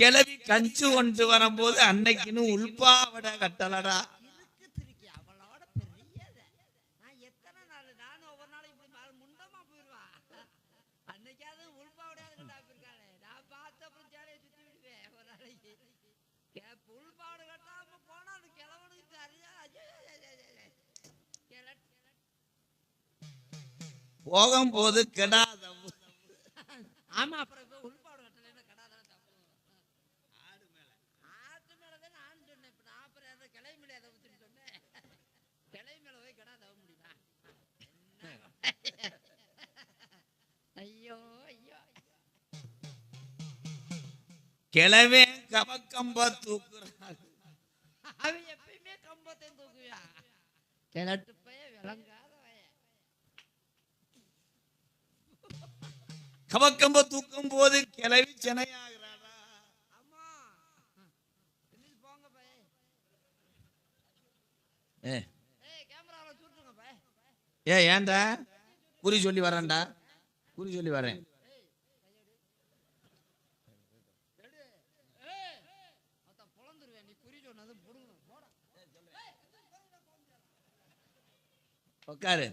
கிளவி கஞ்சு கொண்டு வரும்போது அன்னைக்குன்னு உள்பாவட கட்டலடா. போகும்போது கெடாத ஆமா அப்புறம் கிளவே கவக்கம்ப தூக்குறாரு அவன் எப்பயுமே கம்பத்தையும் தூக்குவியா கிழட்டு பைய விளங்காத பைய கவக்கம்ப தூக்கும் போது கிளவி சென்னையாகிறாரா அம்மா இன்னைக்கு போங்க பைய ஏ. ஏய் கேமராவில் சுட்டுங்க பைய ஏ ஏன்டா? குறி சொல்லி வரேன்டா. குறி சொல்லி வரேன். நீ குறி சொன்னது புடுங்க போட. உட்காரு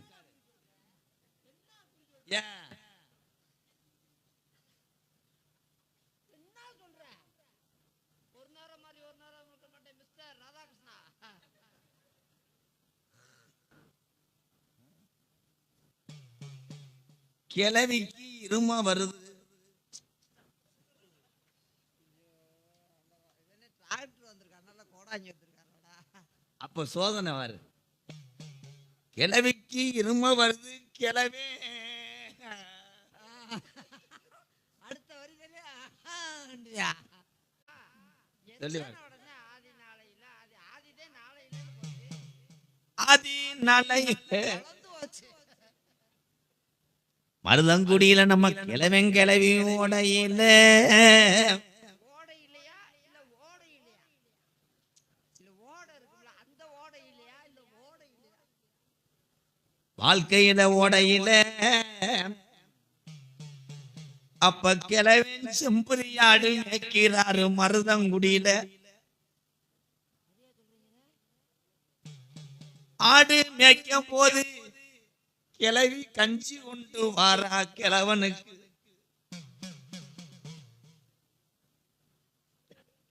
ஏன் கிளவிக்கு இருமா வருது. கோடாங்கி வந்திருக்காருடா அப்ப சோதனை வரு. கிளவிக்கு இரும வருது கிளவே அடுத்த வரிதலே ஆண்டியா சொல்லி ஆதி நாளை மருதங்குடியில நம்ம கிளவன் கிளவி ஓடையில வாழ்க்கையில ஓடையில. அப்ப கிளவன் செம்புரியாடு மேய்க்கிறாரு மருதங்குடியில. ஆடு மேய்க்கும் போது கிளவி கஞ்சி உண்டு வாரா கிழவனுக்கு.